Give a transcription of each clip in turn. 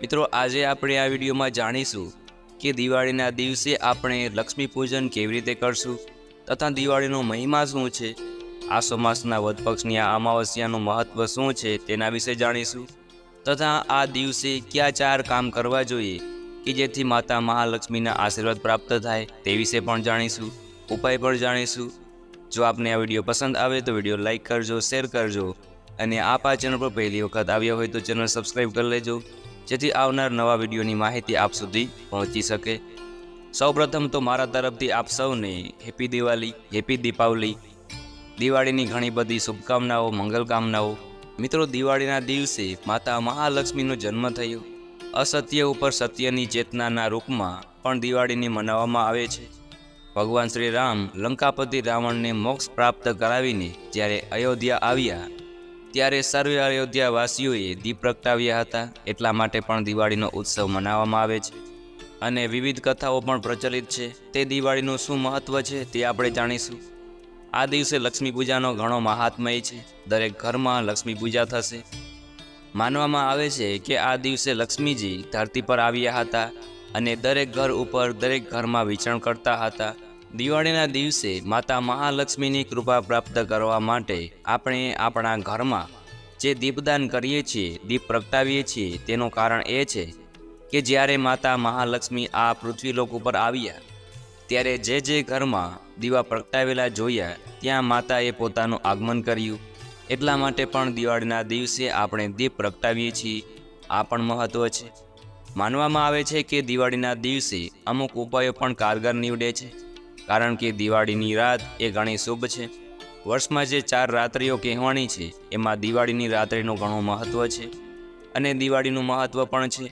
મિત્રો, આજે આપણે આ વિડીયોમાં જાણીશું કે દિવાળીના દિવસે આપણે લક્ષ્મી પૂજન કેવી રીતે કરશું તથા દિવાળીનો મહિમા શું છે આસો માસના વધ પક્ષની આ અમાવસ્યાનું મહત્વ શું છે તેના વિશે જાણીશું તથા આ દિવસે કયા ચાર કામ કરવા જોઈએ કે જેથી માતા મહાલક્ષ્મીના આશીર્વાદ પ્રાપ્ત થાય તે વિશે પણ જાણીશું, ઉપાય પણ જાણીશું. જો આપને આ વીડિયો પસંદ આવે તો વીડિયો લાઈક કરજો, શેર કરજો અને આપ આ ચેનલ પર પહેલી વખત આવ્યા હોય તો ચેનલ સબસ્ક્રાઈબ કરી લેજો. જેથી આવનાર નવા વિડીયોની માહિતી આપ સુધી પહોંચી શકે. સૌપ્રથમ તો મારા તરફથી આપ સૌને હેપી દિવાળી, હેપી દીપાવલી. દિવાળીની ઘણી બધી શુભકામનાઓ મંગલકામનાઓ મિત્રો, દિવાળીના દિવસે માતા મહાલક્ષ્મીનો જન્મ થયો. અસત્ય ઉપર સત્યની ચેતનાના રૂપમાં પણ દિવાળીને મનાવવામાં આવે છે. ભગવાન શ્રી રામ લંકાપતિ રાવણને મોક્ષ પ્રાપ્ત કરાવીને જ્યારે અયોધ્યા આવ્યા ત્યારે સર્વે અયોધ્યાવાસીઓએ દીપ પ્રગટાવ્યા હતા. એટલા માટે પણ દિવાળીનો ઉત્સવ મનાવવામાં આવે છે. અને વિવિધ કથાઓ પણ પ્રચલિત છે. તે દિવાળીનું શું મહત્ત્વ છે તે આપણે જાણીશું. આ દિવસે લક્ષ્મી પૂજાનો ઘણો મહાત્મય છે. દરેક ઘરમાં લક્ષ્મી પૂજા થશે. માનવામાં આવે છે કે આ દિવસે લક્ષ્મીજી ધરતી પર આવ્યા હતા. અને દરેક ઘર ઉપર દરેક ઘરમાં વિચરણ કરતા હતા. દિવાળીના દિવસે માતા મહાલક્ષ્મીની કૃપા પ્રાપ્ત કરવા માટે આપણે આપણા ઘરમાં જે દીપદાન કરીએ છીએ, દીપ પ્રગટાવીએ છીએ, તેનું કારણ એ છે કે જ્યારે માતા મહાલક્ષ્મી આ પૃથ્વીલોક ઉપર આવ્યા, ત્યારે જે જે ઘરમાં દીવા પ્રગટાવેલા જોયા, ત્યાં માતાએ પોતાનું આગમન કર્યું. એટલા માટે પણ દિવાળીના દિવસે આપણે દીપ પ્રગટાવીએ છીએ. આ પણ મહત્ત્વ છે. માનવામાં આવે છે કે દિવાળીના દિવસે અમુક ઉપાયો પણ કારગર નીવડે છે. કારણ કે દિવાળીની રાત એ ઘણી શુભ છે. વર્ષમાં જે ચાર રાત્રિઓ કહેવાની છે, એમાં દિવાળીની રાત્રિનું ઘણું મહત્ત્વ છે અને દિવાળીનું મહત્ત્વ પણ છે.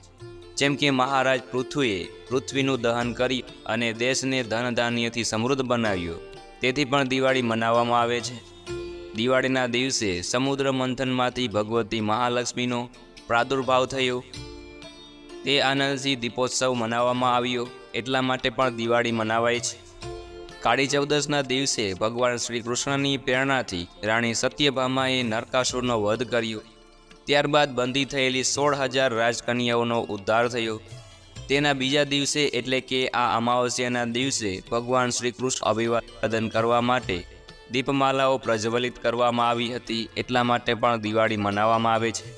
જેમ કે મહારાજ પૃથ્વીએ પૃથ્વીનું દહન કરી અને દેશને ધન ધાન્યથી સમૃદ્ધ બનાવ્યો, તેથી પણ દિવાળી મનાવવામાં આવે છે. દિવાળીના દિવસે સમુદ્ર મંથનમાંથી ભગવતી મહાલક્ષ્મીનો પ્રાદુર્ભાવ થયો. તે આનંદથી દીપોત્સવ મનાવવામાં આવ્યો, એટલા માટે પણ દિવાળી મનાવાય છે. કાળી ચૌદસના દિવસે ભગવાન શ્રી કૃષ્ણની પ્રેરણાથી રાણી સત્યભામાએ નરકાસુરનો વધ કર્યો. ત્યારબાદ બંધી થયેલી સોળ હજાર રાજકન્યાઓનો ઉદ્ધાર થયો. તેના બીજા દિવસે એટલે કે આ અમાવસ્યાના દિવસે ભગવાન શ્રી કૃષ્ણ અભિવાદન કરવા માટે દીપમાલાઓ પ્રજ્વલિત કરવામાં આવી હતી. એટલા માટે પણ દિવાળી મનાવવામાં આવે છે.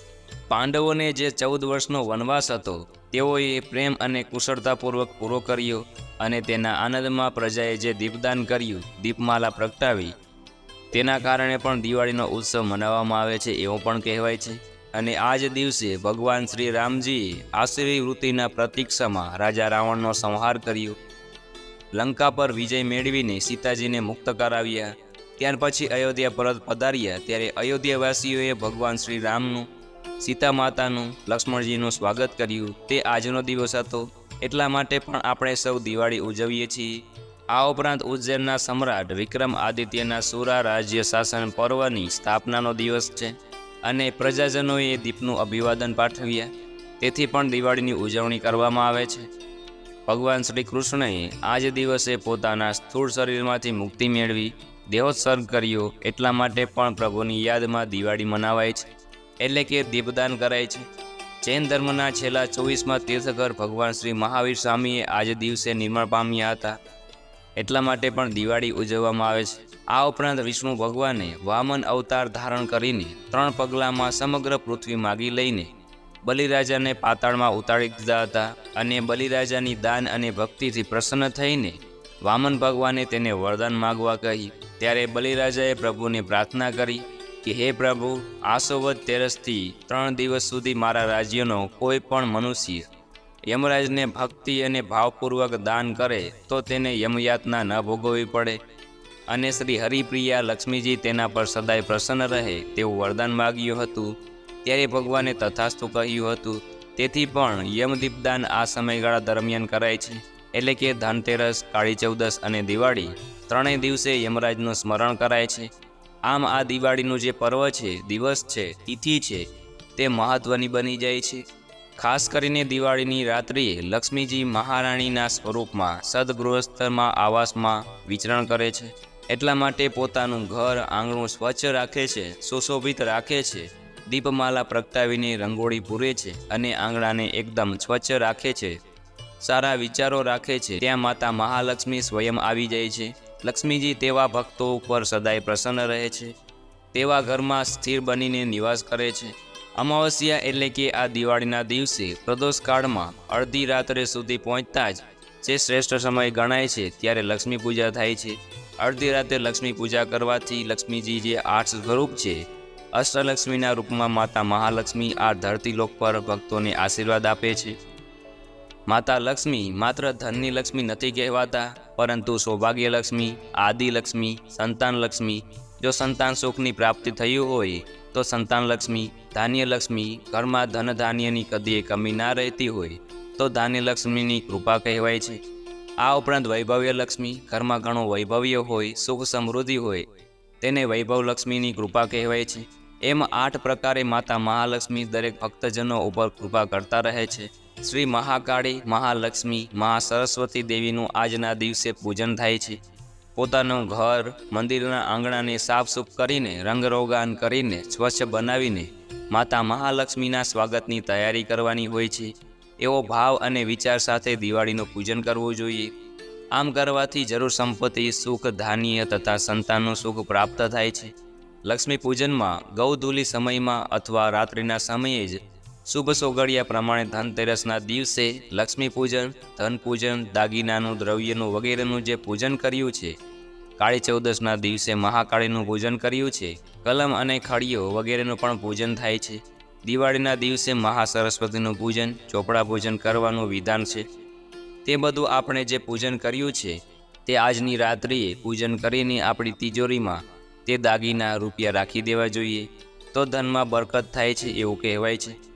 પાંડવોને જે ચૌદ વર્ષનો વનવાસ હતો તેઓએ પ્રેમ અને કુશળતાપૂર્વક પૂરો કર્યો અને તેના આનંદમાં પ્રજાએ જે દીપદાન કર્યું, દીપમાલા પ્રગટાવી. તેના કારણે પણ દિવાળીનો ઉત્સવ મનાવવામાં આવે છે એવું પણ કહેવાય છે. અને આ જ દિવસે ભગવાન શ્રી રામજીએ આશ્રી વૃત્તિના પ્રતીક્ષામાં રાજા રાવણનો સંહાર કર્યો. લંકા પર વિજય મેળવીને સીતાજીને મુક્ત કરાવ્યા. ત્યાર પછી અયોધ્યા પરત પધાર્યા. ત્યારે અયોધ્યાવાસીઓએ ભગવાન શ્રી રામનું સીતા માતાનું લક્ષ્મણજીનું સ્વાગત કર્યું. તે આજનો દિવસ હતો. એટલા માટે પણ આપણે સૌ દિવાળી ઉજવીએ છીએ. આ ઉપરાંત ઉજ્જૈનના સમ્રાટ વિક્રમ આદિત્યના સુરા રાજ્ય શાસન પર્વની સ્થાપનાનો દિવસ છે અને પ્રજાજનોએ દીપનું અભિવાદન પાઠવ્યા. તેથી પણ દિવાળીની ઉજવણી કરવામાં આવે છે. ભગવાન શ્રી કૃષ્ણએ આ જ દિવસે પોતાના સ્થૂળ શરીરમાંથી મુક્તિ મેળવી દેહોત્સર્ગ કર્યો એટલા માટે પણ પ્રભુની યાદમાં દિવાળી મનાવાય છે. એટલે કે દીપદાન કરાય છે. જૈન ધર્મના છેલ્લા ચોવીસમાં તીર્થકર ભગવાન શ્રી મહાવીર સ્વામીએ આજે દિવસે નિર્માણ પામ્યા હતા. એટલા માટે પણ દિવાળી ઉજવવામાં આવે છે. આ ઉપરાંત વિષ્ણુ ભગવાને વામન અવતાર ધારણ કરીને ત્રણ પગલામાં સમગ્ર પૃથ્વી માગી લઈને બલિરાજાને પાતાળમાં ઉતારી દીધા હતા અને બલિરાજાની દાન અને ભક્તિથી પ્રસન્ન થઈને વામન ભગવાને તેને વરદાન માગવા કહી, ત્યારે બલિરાજાએ પ્રભુને પ્રાર્થના કરી કે હે પ્રભુ આસોવદ તેરસથી ત્રણ દિવસ સુધી મારા રાજ્યનો કોઈ પણ મનુષ્ય યમરાજને ભક્તિ અને ભાવપૂર્વક દાન કરે તો તેને યમયાતના ન ભોગવવી પડે. અને શ્રી હરિપ્રિયા લક્ષ્મીજી તેના પર સદાય પ્રસન્ન રહે તેવું વરદાન માગ્યું હતું. ત્યારે ભગવાને તથાસ્તુ કહ્યું હતું, તેથી પણ યમદીપદાન આ સમયગાળા દરમિયાન કરાય છે. એટલે કે ધનતેરસ, કાળી ચૌદસ અને દિવાળી ત્રણેય દિવસે યમરાજનું સ્મરણ કરાય છે. આમ આ દિવાળીનું જે પર્વ છે, દિવસ છે, તિથિ છે, તે મહત્ત્વની બની જાય છે. ખાસ કરીને દિવાળીની રાત્રિએ લક્ષ્મીજી મહારાણીના સ્વરૂપમાં સદગૃહસ્થમાં આવાસમાં વિચરણ કરે છે. એટલા માટે પોતાનું ઘર આંગણું સ્વચ્છ રાખે છે, સુશોભિત રાખે છે, દીપમાલા પ્રગટાવીને રંગોળી પૂરે છે અને આંગણાને એકદમ સ્વચ્છ રાખે છે. સારા વિચારો રાખે છે, ત્યાં માતા મહાલક્ષ્મી સ્વયં આવી જાય છે. લક્ષ્મીજી તેવા ભક્તો ઉપર સદાય પ્રસન્ન રહે છે. તેવા ઘરમાં સ્થિર બનીને નિવાસ કરે છે. અમાવસ્યા એટલે કે આ દિવાળીના દિવસે પ્રદોષ કાળમાં અડધી રાત્રે સુધી પહોંચતા જ જે શ્રેષ્ઠ સમય ગણાય છે ત્યારે લક્ષ્મી પૂજા થાય છે. અડધી રાતે લક્ષ્મી પૂજા કરવાથી લક્ષ્મીજી જે આઠ સ્વરૂપ છે, અષ્ટલક્ષ્મીના રૂપમાં માતા મહાલક્ષ્મી આ ધરતી લોક પર ભક્તોને આશીર્વાદ આપે છે. માતા લક્ષ્મી માત્ર ધનની લક્ષ્મી નથી કહેવાતા પરંતુ સૌભાગ્યલક્ષ્મી, આદિલક્ષ્મી આદિ લક્ષ્મી સંતાન લક્ષ્મી જો સંતાન સુખની પ્રાપ્તિ થયું હોય, તો સંતાનલક્ષ્મી, ધાન્યલક્ષ્મી, ઘરમાં ધન ધાન્યની કદીએ કમી ના રહેતી હોય, તો ધાન્યલક્ષ્મીની કૃપા કહેવાય છે. આ ઉપરાંત વૈભવ્ય લક્ષ્મી ઘરમાં ઘણો વૈભવ્ય હોય, સુખ સમૃદ્ધિ હોય, તેને વૈભવ લક્ષ્મીની કૃપા કહેવાય છે. એમ આઠ પ્રકારે માતા મહાલક્ષ્મી દરેક ભક્તજનો ઉપર કૃપા કરતા રહે છે. શ્રી મહાકાળી, મહાલક્ષ્મી, મહા સરસ્વતી દેવીનું આજના દિવસે પૂજન થાય છે. પોતાનું ઘર, મંદિરના આંગણાને સાફસૂફ કરીને, રંગરોગાન કરીને, સ્વચ્છ બનાવીને, માતા મહાલક્ષ્મીના સ્વાગતની તૈયારી કરવાની હોય છે. એવો ભાવ અને વિચાર સાથે દિવાળીનું પૂજન કરવું જોઈએ. આમ કરવાથી જરૂર સંપત્તિ, સુખ, ધાન્ય તથા સંતાનનું સુખ પ્રાપ્ત થાય છે. લક્ષ્મી પૂજનમાં ગૌધૂલી સમયમાં અથવા રાત્રિના સમયે જ શુભ સોગડિયા પ્રમાણે ધનતેરસના દિવસે લક્ષ્મી પૂજન, ધન પૂજન, દાગીનાનું, દ્રવ્યનું વગેરેનું જે પૂજન કર્યું છે, કાળી ચૌદસના દિવસે મહાકાળીનું પૂજન કર્યું છે, કલમ અને ખડીઓ વગેરેનું પણ પૂજન થાય છે. દિવાળીના દિવસે મહાસરસ્વતીનું પૂજન, ચોપડા પૂજન કરવાનું વિધાન છે. તે બધું આપણે જે પૂજન કર્યું છે, તે આજની રાત્રિએ પૂજન કરીને આપણી તિજોરીમાં તે દાગીના રૂપિયા રાખી દેવા જોઈએ. તો ધનમાં બરકત થાય છે એવું કહેવાય છે.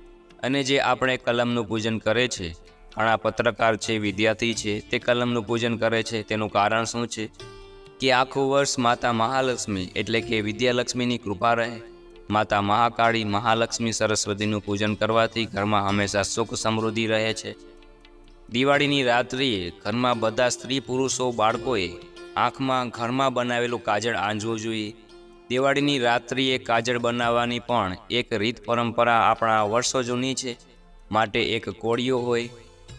અને જે આપણે કલમનું પૂજન કરે છે, ઘણા પત્રકાર છે, વિદ્યાર્થી છે, તે કલમનું પૂજન કરે છે, તેનું કારણ શું છે? કે આખું વર્ષ માતા મહાલક્ષ્મી એટલે કે વિદ્યાલક્ષ્મીની કૃપા રહે. માતા મહાકાળી મહાલક્ષ્મી સરસ્વતીનું પૂજન કરવાથી ઘરમાં હંમેશા સુખ સમૃદ્ધિ રહે છે. દિવાળીની રાત્રિએ ઘરમાં બધા સ્ત્રી પુરુષો બાળકોએ આંખમાં ઘરમાં બનાવેલું કાજળ આંજવું જોઈએ. દિવાળીની રાત્રિએ કાજળ બનાવવાની પણ એક રીત પરંપરા આપણા વર્ષો જૂની છે. માટે એક કોળિયો હોય,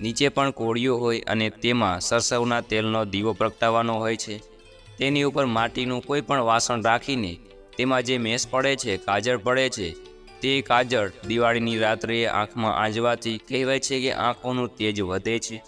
નીચે પણ કોળિયો હોય અને તેમાં સરસવના તેલનો દીવો પ્રગટાવવાનો હોય છે. તેની ઉપર માટીનું કોઈ પણ વાસણ રાખીને તેમાં જે મેસ પડે છે, કાજળ પડે છે, તે કાજળ દિવાળીની રાત્રિએ આંખમાં આંજવાથી કહેવાય છે કે આંખોનું તેજ વધે છે.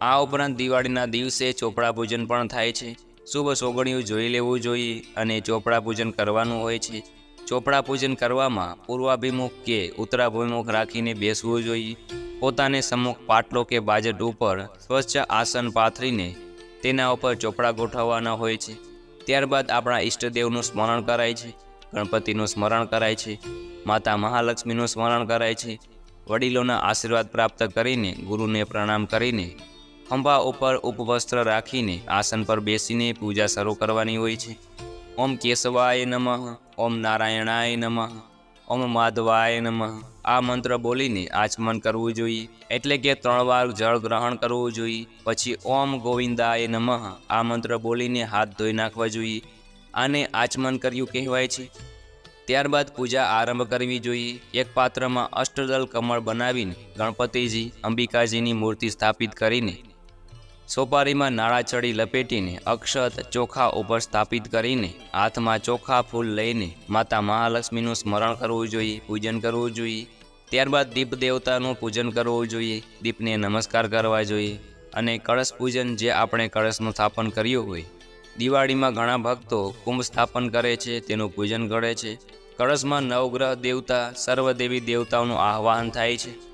આ ઉપરાંત દિવાળીના દિવસે ચોપડા પૂજન પણ થાય છે. શુભ સોગણિયું જોઈ લેવું જોઈએ અને ચોપડા પૂજન કરવાનું હોય છે. ચોપડા પૂજન કરવામાં પૂર્વાભિમુખ કે ઉત્તરાભિમુખ રાખીને બેસવું જોઈએ. પોતાને સમુખ પાટલો કે બાજટ ઉપર સ્વચ્છ આસન પાથરીને તેના ઉપર ચોપડા ગોઠવવાના હોય છે. ત્યારબાદ આપણા ઈષ્ટદેવનું સ્મરણ કરાય છે. ગણપતિનું સ્મરણ કરાય છે. માતા મહાલક્ષ્મીનું સ્મરણ કરાય છે. વડીલોના આશીર્વાદ પ્રાપ્ત કરીને ગુરુને પ્રણામ કરીને ખંભા ઉપર ઉપવસ્ત્ર રાખીને આસન પર બેસીને પૂજા શરૂ કરવાની હોય છે. ઓમ કેશવાય નમઃ, ઓમ નારાયણાય નમઃ, ઓમ માધવાય નમઃ. આ મંત્ર બોલીને આચમન કરવું જોઈએ. એટલે કે ત્રણ વાર જળ ગ્રહણ કરવું જોઈએ. પછી ઓમ ગોવિંદાય નમઃ. આ મંત્ર બોલીને હાથ ધોઈ નાખવા જોઈએ. આને આચમન કર્યું કહેવાય છે. ત્યારબાદ પૂજા આરંભ કરવી જોઈએ. એક પાત્રમાં અષ્ટદલ કમળ બનાવીને ગણપતિજી, અંબિકાજીની મૂર્તિ સ્થાપિત કરીને સોપારીમાં નાળા ચડી લપેટીને અક્ષત ચોખા ઉપર સ્થાપિત કરીને હાથમાં ચોખા ફૂલ લઈને માતા મહાલક્ષ્મીનું સ્મરણ કરવું જોઈએ, પૂજન કરવું જોઈએ. ત્યારબાદ દીપ દેવતાનું પૂજન કરવું જોઈએ, દીપને નમસ્કાર કરવા જોઈએ અને કળશ પૂજન જે આપણે કળશનું સ્થાપન કર્યું હોય, દિવાળીમાં ઘણા ભક્તો કુંભ સ્થાપન કરે છે, તેનું પૂજન કરે છે. કળશમાં નવગ્રહ દેવતા, સર્વદેવી દેવતાઓનું આહ્વાન થાય છે.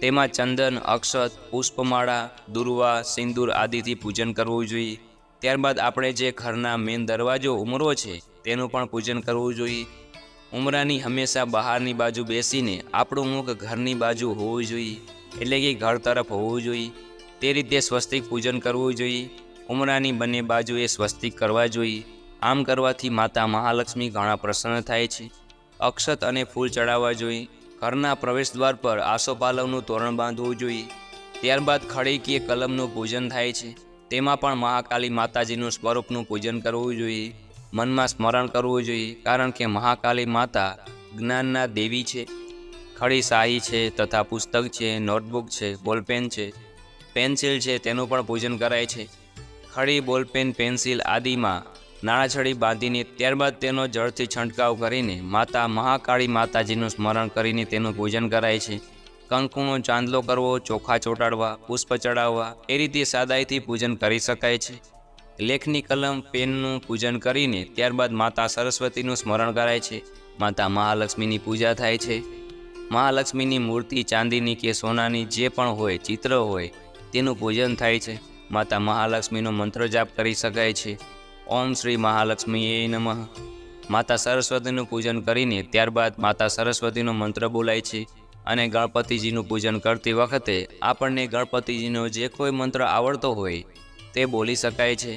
તેમાં ચંદન, અક્ષત, પુષ્પમાળા, દુર્વા, સિંદૂર આદિથી પૂજન કરવું જોઈએ. ત્યારબાદ આપણે જે ઘરના મેન દરવાજો ઉમરો છે, તેનું પણ પૂજન કરવું જોઈએ. ઉમરાની હંમેશા બહારની બાજુ બેસીને આપણું મુખ ઘરની બાજુ હોવું જોઈએ, એટલે કે ઘર તરફ હોવું જોઈએ. તે રીતે સ્વસ્તિક પૂજન કરવું જોઈએ. ઉમરાની બંને બાજુએ સ્વસ્તિક કરવા જોઈએ. આમ કરવાથી માતા મહાલક્ષ્મી ઘણા પ્રસન્ન થાય છે. અક્ષત અને ફૂલ ચડાવવા જોઈએ. ઘરના પ્રવેશદ્વાર પર આસોપાલવનું તોરણ બાંધવું જોઈએ. ત્યારબાદ ખડી કે કલમનું પૂજન થાય છે. તેમાં પણ મહાકાલી માતાજીનું સ્વરૂપનું પૂજન કરવું જોઈએ. મનમાં સ્મરણ કરવું જોઈએ, કારણ કે મહાકાલી માતા જ્ઞાનના દેવી છે. ખડી શાહી છે તથા પુસ્તક છે, નોટબુક છે, બોલપેન છે, પેન્સિલ છે, તેનું પણ પૂજન કરાય છે. ખડી, બોલપેન, પેન્સિલ આદિમાં નાણાછડી બાંધીને ત્યારબાદ તેનો જળથી છંટકાવ કરીને માતા મહાકાળી માતાજીનું સ્મરણ કરીને તેનું પૂજન કરાય છે. કંકુનો ચાંદલો કરવો, ચોખા ચોંટાડવા, પુષ્પ ચડાવવા, એ રીતે સાદાઈથી પૂજન કરી શકાય છે. લેખની કલમ, પેનનું પૂજન કરીને ત્યારબાદ માતા સરસ્વતીનું સ્મરણ કરાય છે. માતા મહાલક્ષ્મીની પૂજા થાય છે. મહાલક્ષ્મીની મૂર્તિ, ચાંદીની કે સોનાની જે પણ હોય, ચિત્ર હોય, તેનું પૂજન થાય છે. માતા મહાલક્ષ્મીનો મંત્ર જાપ કરી શકાય છે. ઓમ શ્રી મહાલક્ષ્મીએ નમઃ. માતા સરસ્વતીનું પૂજન કરીને ત્યારબાદ માતા સરસ્વતીનો મંત્ર બોલાય છે અને ગણપતિજીનું પૂજન કરતી વખતે આપણને ગણપતિજીનો જે કોઈ મંત્ર આવડતો હોય તે બોલી શકાય છે.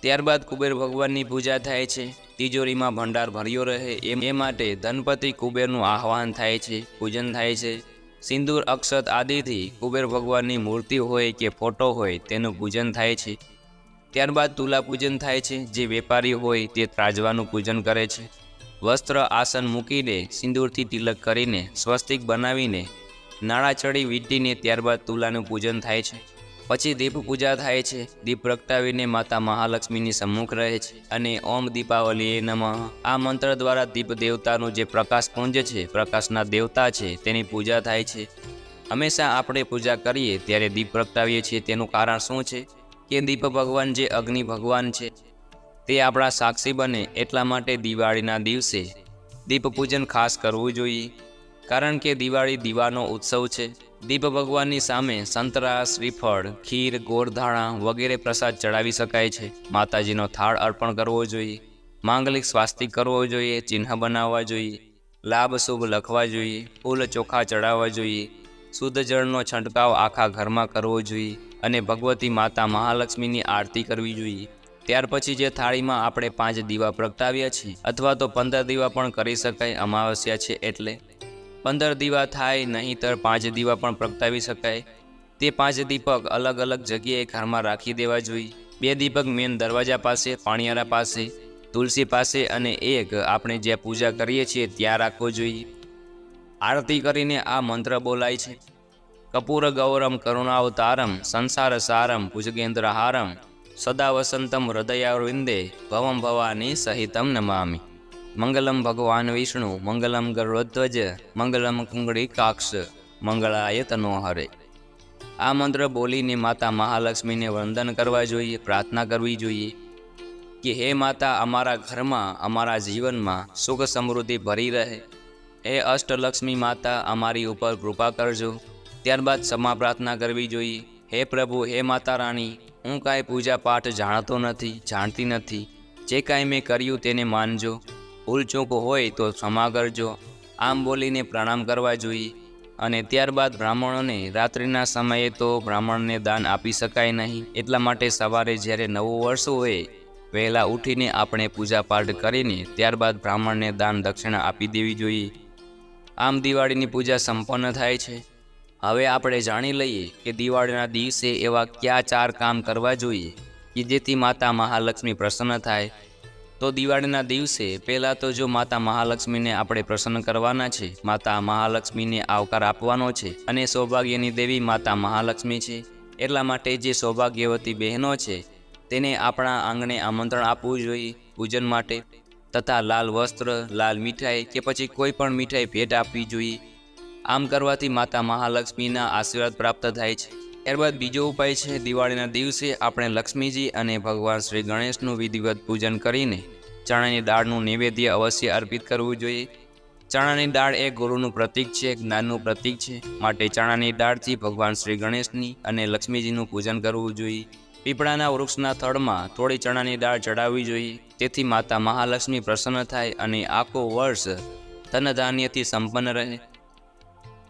ત્યારબાદ કુબેર ભગવાનની પૂજા થાય છે. તિજોરીમાં ભંડાર ભર્યો રહે એ માટે ધનપતિ કુબેરનું આહવાન થાય છે, પૂજન થાય છે. સિંદૂર અક્ષત આદિથી કુબેર ભગવાનની મૂર્તિ હોય કે ફોટો હોય તેનું પૂજન થાય છે. ત્યારબાદ તુલા પૂજન થાય છે. જે વેપારી હોય તે ત્રાજવાનું પૂજન કરે છે. વસ્ત્ર, આસન મૂકીને સિંદૂરથી તિલક કરીને સ્વસ્તિક બનાવીને નાણાં ચડી વીંટીને ત્યારબાદ તુલાનું પૂજન થાય છે. પછી દીપ પૂજા થાય છે. દીપ પ્રગટાવીને માતા મહાલક્ષ્મીની સમ્મુખ રહે છે અને ઓમ દીપાવલીએ નમઃ. આ મંત્ર દ્વારા દીપ દેવતાનું જે પ્રકાશ પુંજ છે, પ્રકાશના દેવતા છે, તેની પૂજા થાય છે. હંમેશા આપણે પૂજા કરીએ ત્યારે દીપ પ્રગટાવીએ છીએ. તેનું કારણ શું છે? કે દીપ ભગવાન જે અગ્નિ ભગવાન છે, તે આપણા સાક્ષી બને એટલા માટે દિવાળીના દિવસે દીપ પૂજન ખાસ કરવું જોઈએ. કારણ કે દિવાળી દીવાનો ઉત્સવ છે. દીપ ભગવાનની સામે સંતરા શ્રીફળ, ખીર ગોળધાણા વગેરે પ્રસાદ ચડાવી શકાય છે. માતાજીનો થાળ અર્પણ કરવો જોઈએ. માંગલિક સ્વાસ્તિક કરવો જોઈએ. ચિહ્ન બનાવવા જોઈએ. લાભ શુભ લખવા જોઈએ. ફૂલ ચોખા ચડાવવા જોઈએ. શુદ્ધ જળનો છંટકાવ આખા ઘરમાં કરવો જોઈએ અને ભગવતી માતા મહાલક્ષ્મીની આરતી કરવી જોઈએ. ત્યાર પછી જે થાળીમાં આપણે પાંચ દીવા પ્રગટાવ્યા છીએ અથવા તો પંદર દીવા પણ કરી શકાય અમાવસ્યા છે એટલે. પંદર દીવા થાય નહીંતર પાંચ દીવા પણ પ્રગટાવી શકાય. તે પાંચ દીપક અલગ અલગ જગ્યાએ ઘરમાં રાખી દેવા જોઈએ. બે દીપક મેન દરવાજા પાસે, પાણિયારા પાસે, તુલસી પાસે અને એક આપણે જ્યાં પૂજા કરીએ છીએ ત્યાં રાખવો જોઈએ. આરતી કરીને આ મંત્ર બોલાય છે. કપૂર ગૌરમ કરુણાવતારમ સંસાર સારમ ભુજગેન્દ્રહારમ, સદા વસંતમ હૃદયારવિંદે ભવમ ભવાની સહિતમ નમામી. મંગલમ ભગવાન વિષ્ણુ, મંગલમ ગરુડધ્વજ, મંગલમ કુંગળી કાક્ષ મંગળાય તનોહરે. આ મંત્ર બોલીને માતા મહાલક્ષ્મીને વંદન કરવા જોઈએ, પ્રાર્થના કરવી જોઈએ કે હે માતા, અમારા ઘરમાં, અમારા જીવનમાં સુખ સમૃદ્ધિ ભરી રહે. હે અષ્ટલક્ષ્મી માતા અમારી ઉપર કૃપા કરજો. ત્યારબાદ ક્ષમા પ્રાર્થના કરવી જોઈએ. હે પ્રભુ, હે માતા રાણી, હું કાંઈ પૂજા પાઠ જાણતો નથી, જાણતી નથી. જે કાંઈ મેં કર્યું તેને માનજો. ભૂલચૂક હોય તો ક્ષમા કરજો. આમ બોલીને પ્રણામ કરવા જોઈએ. અને ત્યારબાદ બ્રાહ્મણોને રાત્રિના સમયે તો બ્રાહ્મણને દાન આપી શકાય નહીં. એટલા માટે સવારે જ્યારે નવું વર્ષ હોય, વહેલા ઉઠીને આપણે પૂજાપાઠ કરીને ત્યારબાદ બ્રાહ્મણને દાન દક્ષિણા આપી દેવી જોઈએ. આમ દિવાળીની પૂજા સંપન્ન થાય છે. હવે આપણે જાણી લઈએ કે દિવાળીના દિવસે એવા કયા ચાર કામ કરવા જોઈએ, કે જેથી માતા મહાલક્ષ્મી પ્રસન્ન થાય. તો દિવાળીના દિવસે પહેલાં તો જો માતા મહાલક્ષ્મીને આપણે પ્રસન્ન કરવાના છે, માતા મહાલક્ષ્મીને આવકાર આપવાનો છે અને સૌભાગ્યની દેવી માતા મહાલક્ષ્મી છે, એટલા માટે જે સૌભાગ્યવતી બહેનો છે, તેને આપણા આંગણે આમંત્રણ આપવું જોઈએ પૂજન માટે. તથા લાલ વસ્ત્ર, લાલ મીઠાઈ કે પછી કોઈ પણ મીઠાઈ ભેટ આપવી જોઈએ. આમ કરવાથી માતા મહાલક્ષ્મીના આશીર્વાદ પ્રાપ્ત થાય છે. ત્યારબાદ બીજો ઉપાય છે, દિવાળીના દિવસે આપણે લક્ષ્મીજી અને ભગવાન શ્રી ગણેશનું વિધિવત પૂજન કરીને ચણાની દાળનું નૈવેદ્ય અવશ્ય અર્પિત કરવું જોઈએ. ચણાની દાળ એ ગુરુનું પ્રતીક છે, જ્ઞાનનું પ્રતીક છે. માટે ચણાની દાળથી ભગવાન શ્રી ગણેશની અને લક્ષ્મીજીનું પૂજન કરવું જોઈએ. પીપળાના વૃક્ષના થડમાં થોડી ચણાની દાળ ચડાવવી જોઈએ. તેથી માતા મહાલક્ષ્મી પ્રસન્ન થાય અને આખો વર્ષ ધન ધાન્યથી સંપન્ન રહે.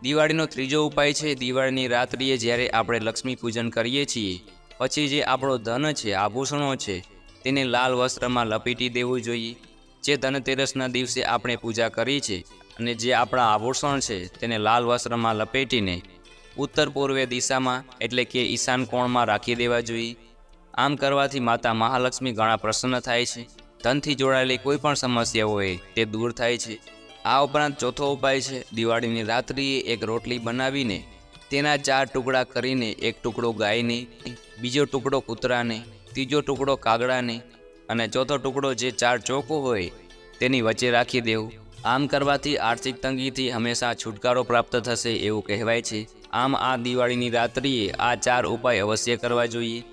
દિવાળીનો ત્રીજો ઉપાય છે, દિવાળીની રાત્રિએ જ્યારે આપણે લક્ષ્મી પૂજન કરીએ છીએ, પછી જે આપણો ધન છે, આભૂષણો છે, તેને લાલ વસ્ત્રમાં લપેટી દેવું જોઈએ. જે ધનતેરસના દિવસે આપણે પૂજા કરી છે અને જે આપણા આભૂષણ છે, તેને લાલ વસ્ત્રમાં લપેટીને ઉત્તર પૂર્વે દિશામાં, એટલે કે ઈશાન કોણમાં રાખી દેવા જોઈએ. આમ કરવાથી માતા મહાલક્ષ્મી ઘણા પ્રસન્ન થાય છે. ધનથી જોડાયેલી કોઈ પણ સમસ્યા હોય, તે દૂર થાય છે. આ ઉપરાંત ચોથો ઉપાય છે, દિવાળીની રાત્રિએ એક રોટલી બનાવીને, તેના ચાર ટુકડા કરીને એક ટુકડો ગાયને, બીજો ટુકડો કૂતરાને, ત્રીજો ટુકડો કાગડાને અને ચોથો ટુકડો જે ચાર ચોકો હોય, તેની વચ્ચે રાખી દેવું. આમ કરવાથી આર્થિક તંગીથી હંમેશા છુટકારો પ્રાપ્ત થશે એવું કહેવાય છે. આમ આ દિવાળીની રાત્રિએ આ ચાર ઉપાય અવશ્ય કરવા જોઈએ.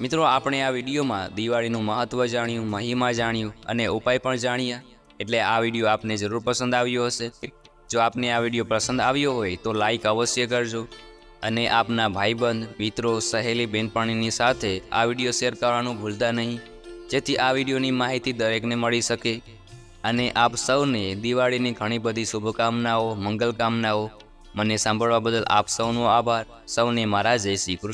મિત્રો, આપણે આ વિડીયોમાં દિવાળીનું મહત્ત્વ જાણ્યું, મહિમા જાણ્યું અને ઉપાય પણ જાણ્યા. એટલે આ વીડિયો આપને જરૂર પસંદ આવ્યો હશે. જો આપને આ વીડિયો પસંદ આવ્યો હોય તો લાઈક અવશ્ય કરજો. અને આપના ભાઈબંધ, મિત્રો, સહેલી બેનપણીની સાથે આ વીડિયો શેર કરવાનું ભૂલતા નહીં. જેથી આ વિડીયોની માહિતી દરેકને મળી શકે. અને આપ સૌને દિવાળીની ઘણી બધી શુભકામનાઓ, મંગલકામનાઓ. મને સાંભળવા બદલ આપ સૌનો આભાર. સૌને મારા જય શ્રી કૃષ્ણ.